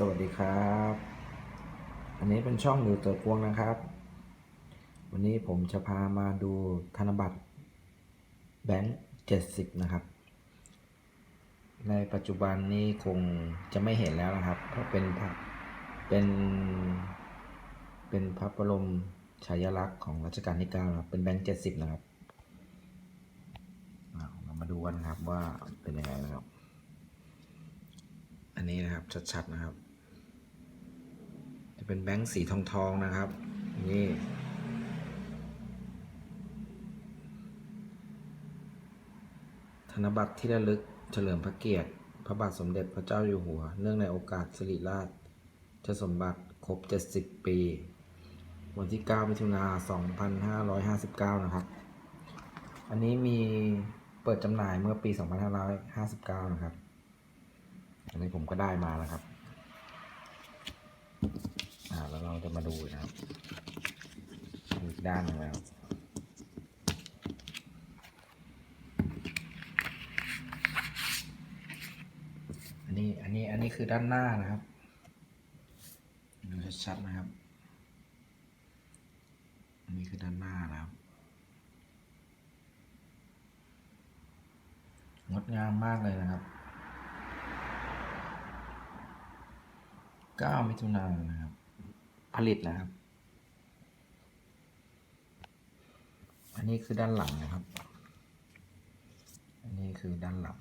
สวัสดีครับ อันนี้เป็นช่องดูตัวกวงนะครับ วันนี้ผมจะพามาดูธนบัตรแบงค์เจ็ดสิบนะครับ ในปัจจุบันนี้คงจะไม่เห็นแล้วนะครับ เพราะเป็นพระเป็น เป็นพระบรมฉายาลักษณ์ของรัชกาลที่เก้านะครับ เป็นแบงค์เจ็ดสิบนะครับเรามาดูกันนะครับว่าเป็นยังไงนะครับอันนี้นะครับชัดๆนะครับ เป็นแบงค์สีทองทองนะครับ นี่ธนบัตรที่ระลึกเฉลิมพระเกียรติ พระบาทสมเด็จพระเจ้าอยู่หัว เนื่องในโอกาสสิริราชเชสมบัติครบ 70 ปี วันที่ 9 มิถุนา2559 นะครับ อันนี้มีเปิดจำหน่ายเมื่อปี 2559 นะครับ อันนี้ผมก็ได้มาแล้วครับ เราจะมาดูนะครับดูอีกด้านหนึงแล้วอันนี้อันนี้อันนี้คือด้านหน้านะครับดูชัดๆนะครับ อันนี้คือด้านหน้านะครับงดงามมากเลยนะครับ 9 มิถุนายนนะครับ ผลิตนะครับ อันนี้คือด้านหลังนะครับ อันนี้คือด้านหลัง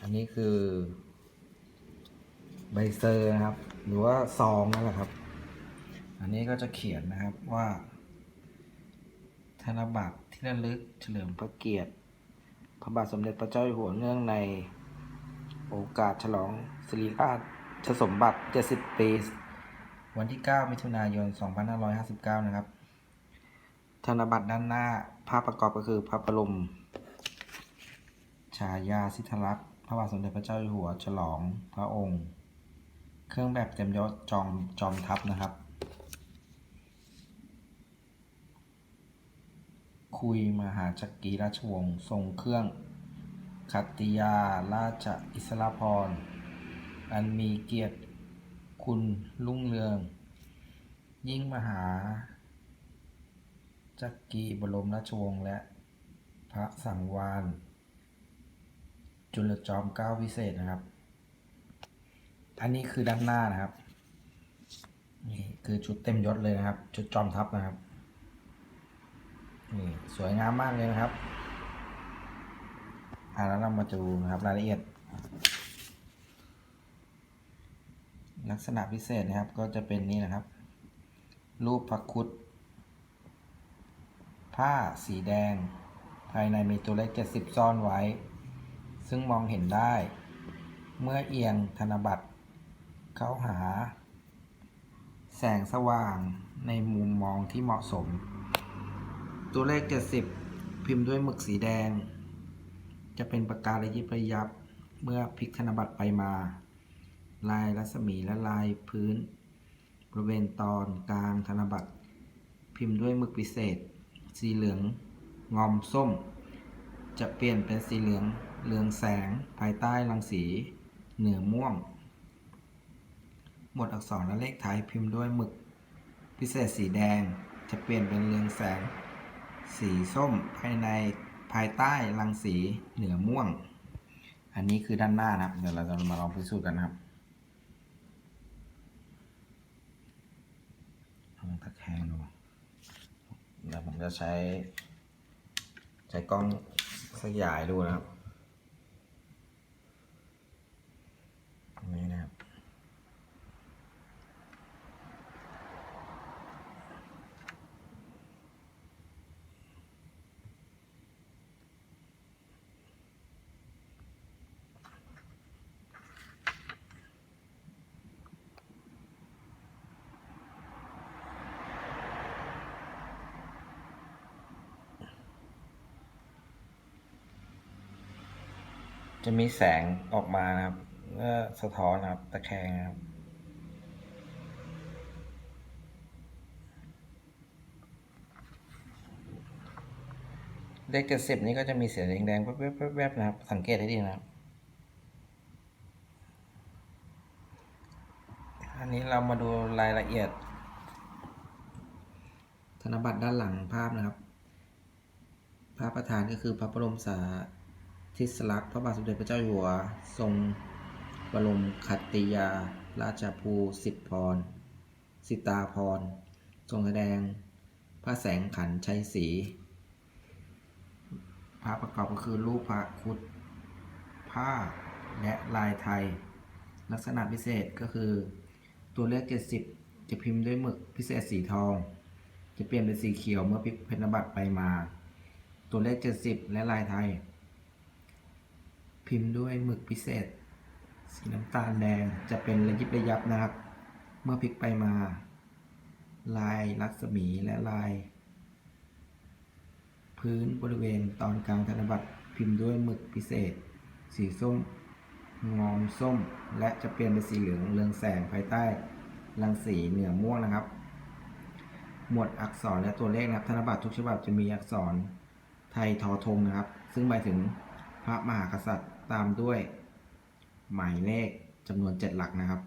อันนี้คือใบเซอร์นะครับ หรือว่าซองนั่นแหละครับ อันนี้ก็จะเขียนนะครับว่า ธนบัตรที่ระลึกเฉลิมพระเกียรติ พระบาทสมเด็จพระเจ้าอยู่หัวเนื่องในโอกาสฉลองสิริราช สมบัติ 70 ปี วันที่ 9 มิถุนายน 2559 นะครับ ธนบัตรด้านหน้า ภาพประกอบก็คือพระบรมฉายาสิทธลักษณ์ พระบาทสมเด็จพระเจ้าอยู่หัว ฉลองพระองค์ เครื่องแบบเต็มยศจอมจอมทัพนะครับ คุยมหาจักรีราชวงศ์ ทรงเครื่องขัตติยา ราชอิสระพร อันมีเกียรติคุณรุ่งเรือง ยิ่งมหา จักรีบรมราชวงศ์และพระสังวานจุลจอมเกล้าวิเศษนะครับ อันนี้คือด้านหน้านะครับ นี่คือชุดเต็มยศเลยนะครับ ชุดจอมทัพนะครับ นี่สวยงามมากเลยนะครับอ่าแล้วเรามาดูนะครับรายละเอียด ลักษณะพิเศษนะครับก็จะเป็นนี่นะครับ รูปพระคุดผ้าสีแดง ภายในมีตัวเลข 70 ซ่อนไว้ ซึ่งมองเห็นได้ เมื่อเอียงธนบัตร เข้าหา แสงสว่างในมุมมองที่เหมาะสม ตัวเลข 70 พิมพ์ด้วยหมึกสีแดง จะเป็นประการระยิบระยับ เมื่อพลิกธนบัตรไปมา ลายรัศมีและลายพื้น บริเวณตอนกลางธนบัตร พิมพ์ด้วยหมึกพิเศษ สีเหลืองงอมส้ม จะเปลี่ยนเป็นสีเหลืองเรืองแสงภายใต้รังสี เหนือม่วง หมวดอักษรและเลขท้ายพิมพ์ด้วยหมึกพิเศษสีแดงจะเปลี่ยนเป็นเรืองแสง สีส้มภายในภายใต้รังสีเหนือม่วง อันนี้คือด้านหน้านะครับ เดี๋ยวเราจะมาลองพิสูจน์กันนะครับลองตะแคงดู เดี๋ยวผมจะใช้ ใช้กล้องสยายดูนะครับนี่นะครับ จะมีแสงออกมานะครับเมื่อสะท้อนนะครับ ตะแคงนะครับ เลขเจ็ดสิบนี้ก็จะมีเสียงแดงๆแวบๆๆๆนะครับ สังเกตให้ดีนะครับ อันนี้เรามาดูรายละเอียด ธนบัตรด้านหลังภาพนะครับภาพประธานก็คือพระบรมสาร ธิสลักษณ์พระบาทสมเด็จพระเจ้าอยู่หัว ทรงบรมคัตติยา ราชภูสิทธพร สิตาพร ทรงแสดง พระแสงขันชัยศรีภาพประกอบก็คือรูปพระคุดผ้าและลายไทย ลักษณะพิเศษก็คือ ตัวเลข 70 จะพิมพ์ด้วยหมึกพิเศษสีทอง จะเปลี่ยนเป็นสีเขียวเมื่อพลิกเพนบัตรไปมา ตัวเลข 70 และลายไทย พิมพ์ด้วยหมึกพิเศษ สีน้ำตาลแดงจะเป็นระยิบระยับนะครับ เมื่อพลิกไปมา ลายลักษมีและลาย พื้นบริเวณตอนกลางธนบัตรพิมพ์ด้วยหมึกพิเศษ สีส้ม งอมส้ม และจะเปลี่ยนเป็นสีเหลืองเรืองแสงภายใต้รังสีเหนือม่วงนะครับ หมวดอักษรและตัวเลขนะครับ ธนบัตรทุกฉบับจะมีอักษรไทยทอธงนะครับ ซึ่งหมายถึงพระมหากษัตริย์ ตามด้วยหมายเลขจำนวน 7 หลักนะครับ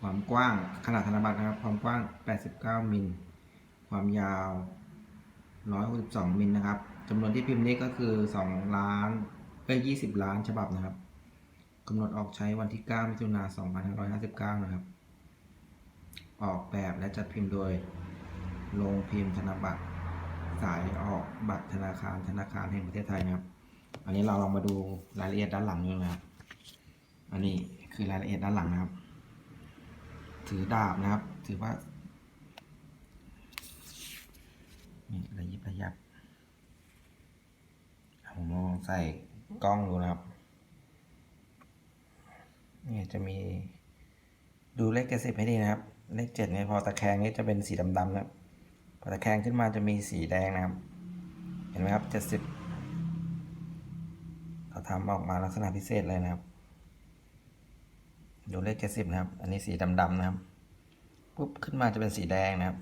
ความกว้างขนาดธนบัตรนะครับ ความกว้าง 89 มิล ความยาว 162 มิลนะครับจำนวนที่พิมพ์นี้ก็คือ 2 ล้านเอ้ย20 ล้านฉบับนะครับกำหนดออกใช้วันที่ 9 มิถุนายน 2559 นะครับ ออกแบบและจัดพิมพ์โดยโรงพิมพ์ธนบัตรสายออกบัตรธนาคารธนาคารแห่งประเทศไทยนะครับ อันนี้เราลองมาดูรายละเอียดด้านหลังดูนะครับ อันนี้คือรายละเอียดด้านหลังนะครับ ถือดาบนะครับ ถือว่านี่ระยิบระยับผมลองใส่กล้องดูนะครับนี่จะมีดูเลขเจ็ดสิบให้ดีนะครับ เลขเจ็ดเนี่ยพอตะแคงนี่จะเป็นสีดำๆนะครับ พอตะแคงขึ้นมาจะมีสีแดงนะครับ เห็นไหมครับเจ็ดสิบ ทำออกมาลักษณะพิเศษเลยนะครับ ดูเลขเจ็ดสิบนะครับ อันนี้สีดำๆนะครับ ปุ๊บขึ้นมาจะเป็นสีแดงนะครับ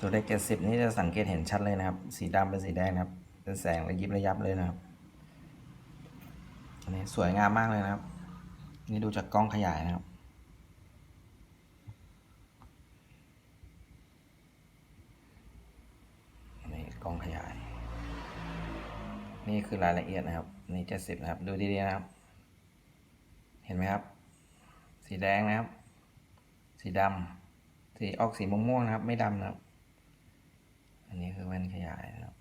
ตัวเลขเจ็ดสิบนี่จะสังเกตเห็นชัดเลยนะครับ สีดำเป็นสีแดงนะครับ เป็นแสงระยิบระยับเลยนะครับ อันนี้สวยงามมากเลยนะครับ นี่ดูจากกล้องขยายนะครับ องขยาย นี่คือรายละเอียดนะครับ นี่เจ็ดสิบนะครับ ดูดีๆนะครับ เห็นไหมครับ สีแดงนะครับ สีดำสีออกสีม่วงๆนะครับ ไม่ดำนะครับ อันนี้คือแว่นขยายนะครับ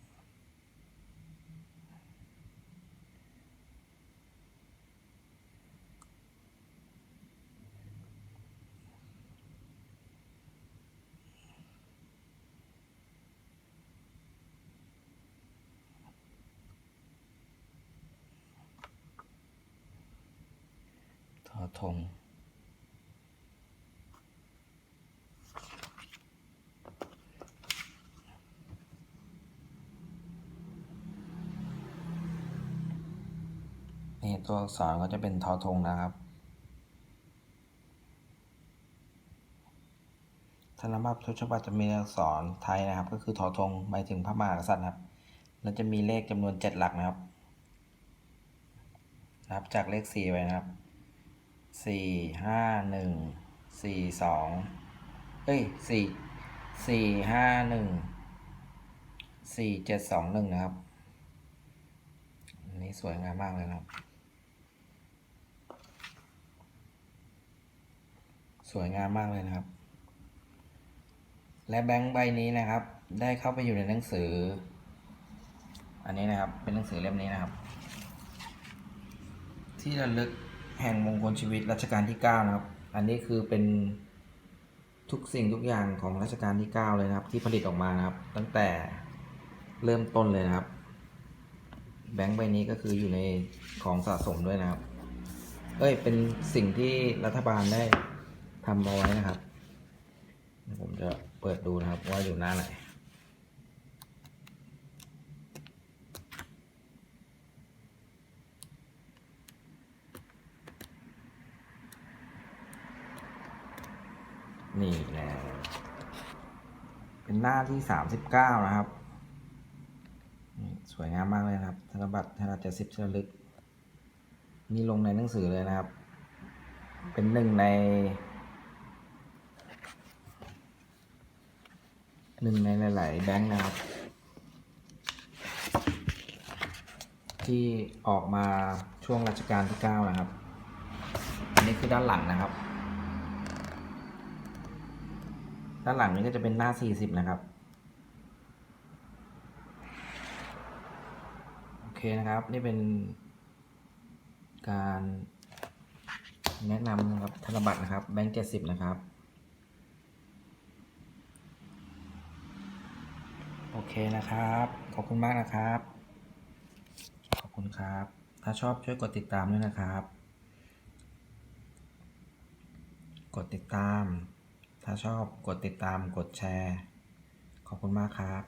ทอทงนี่ตัวอักษรก็จะเป็นทอทงนะครับ ธนบัตรทุกฉบับจะมีอักษรไทยนะครับ ก็คือทอทงหมายถึงพระมหากษัตริย์นะครับ แล้วจะมีเลขจำนวนเจ็ดหลักนะครับ นับจากเลขสี่ไปนะครับ สี่ห้าหนึ่งสี่สองเอ้ยสี่สี่ห้าหนึ่งสี่เจ็ดสองหนึ่งนะครับอันนี้สวยงามมากเลยครับ สวยงามมากเลยนะครับ และแบงค์ใบนี้นะครับ ได้เข้าไปอยู่ในหนังสือ อันนี้นะครับเป็นหนังสือเล่มนี้นะครับ ที่ระลึก แห่งมงคลชีวิตรัชกาลที่ 9 นะครับ อันนี้คือเป็นทุกสิ่งทุกอย่างของรัชกาลที่ 9 เลยนะครับ ที่ผลิตออกมานะครับ ตั้งแต่เริ่มต้นเลยนะครับ แบงค์ใบนี้ก็คืออยู่ในของสะสมด้วยนะครับ เอ้ยเป็นสิ่งที่รัฐบาลได้ทำเอาไว้นะครับ ผมจะเปิดดูนะครับว่าอยู่หน้าไหน นี่แหละเป็นหน้าที่สามสิบเก้านะครับสวยงามมากเลยครับธนบัตรธนาเจ็ดสิบชลึก นี่ลงในหนังสือเลยนะครับ เป็นหนึ่งในหนึ่งในหลาย ๆ แบงค์นะครับ ที่ออกมาช่วงรัชกาลที่เก้านะครับ อันนี้คือด้านหลังนะครับ ด้านหลังนี้ก็จะเป็นหน้า 40 นะครับ โอเคนะครับ นี่เป็นการแนะนำนะครับธนบัตรนะครับ แบงค์70นะครับ โอเคนะครับ ขอบคุณมากนะครับ ขอบคุณครับ ถ้าชอบช่วยกดติดตามด้วยนะครับ กดติดตาม ถ้าชอบกดติดตามกดแชร์ ขอบคุณมากครับ